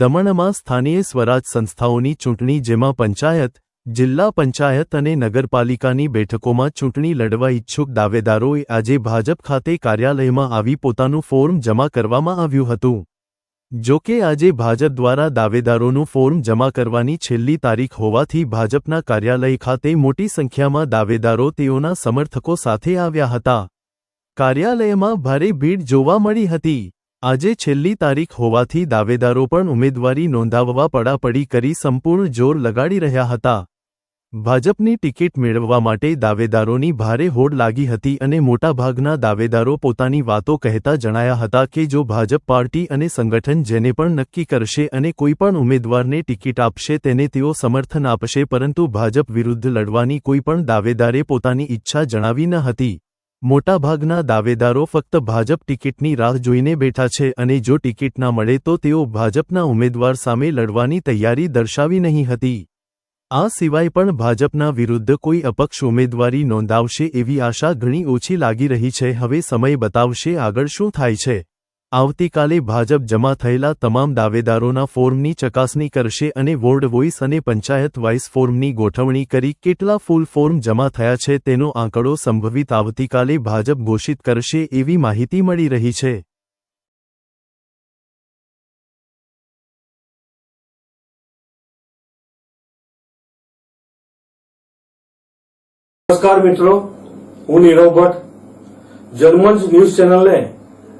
દમણમાં સ્થાનીય સ્વરાજ સંસ્થાઓની ચૂંટણી જેમાં પંચાયત, જિલ્લા પંચાયત અને નગરપાલિકાની બેઠકોમાં ચૂંટણી લડવા ઇચ્છુક દાવેદારોએ આજે ભાજપ ખાતે કાર્યાલયમાં આવી પોતાનું ફોર્મ જમા કરવામાં આવ્યું હતું. જો કે આજે ભાજપ દ્વારા દાવેદારોનું ફોર્મ જમા કરવાની છેલ્લી તારીખ હોવાથી ભાજપના કાર્યાલય ખાતે મોટી સંખ્યામાં દાવેદારો તેઓના સમર્થકો સાથે આવ્યા હતા. કાર્યાલયમાં ભારે ભીડ જોવા મળી હતી. આજે છેલ્લી તારીખ હોવાથી દાવેદારો પણ ઉમેદવારી નોંધાવવા પડાપડી કરી સંપૂર્ણ જોર લગાડી રહ્યા હતા. ભાજપની ટિકિટ મેળવવા માટે દાવેદારોની ભારે હોડ લાગી હતી અને મોટાભાગના દાવેદારો પોતાની વાતો કહેતા જણાયા હતા કે જો ભાજપ પાર્ટી અને સંગઠન જેને પણ નક્કી કરશે અને કોઈપણ ઉમેદવારને ટિકિટ આપશે તેને તેઓ સમર્થન આપશે પરંતુ ભાજપ વિરુદ્ધ લડવાની કોઈપણ દાવેદારે પોતાની ઈચ્છા જણાવી ન હતી. મોટાભાગના દાવેદારો ફક્ત ભાજપ ટિકિટની રાહ જોઈને બેઠા છે અને જો ટિકિટ ના મળે તો તેઓ ભાજપના ઉમેદવાર સામે લડવાની તૈયારી દર્શાવી નહીં હતી. આ સિવાય પણ ભાજપના વિરુદ્ધ કોઈ અપક્ષ ઉમેદવારી નોંધાવશે એવી આશા ઘણી ઓછી લાગી રહી છે. હવે સમય બતાવશે આગળ શું થાય છે. આવતીકાલે ભાજપ જમા થયેલા તમામ દાવેદારોના ફોર્મની ચકાસણી કરશે અને વોર્ડ વોઇસ અને પંચાયત વાઇસ ફોર્મની ગોઠવણી કરી કેટલા ફૂલ ફોર્મ જમા થયા છે તેનો આંકડો સંભવિત આવતીકાલે ભાજપ ઘોષિત કરશે એવી માહિતી મળી રહી છે. નમસ્કાર મિત્રો, હું નીરવ ભટ્ટ. જર્મન્સ ન્યૂઝ ચેનલને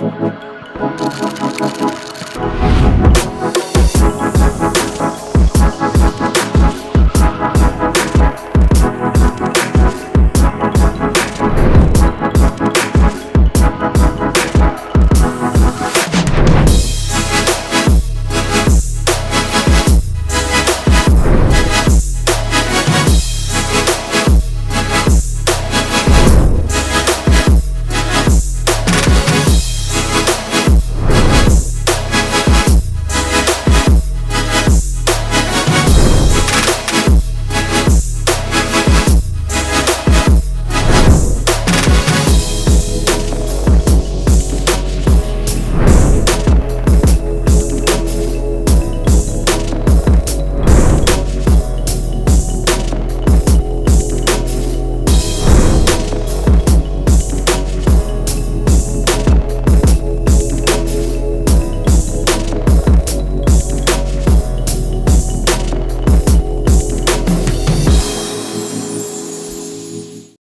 Thank you.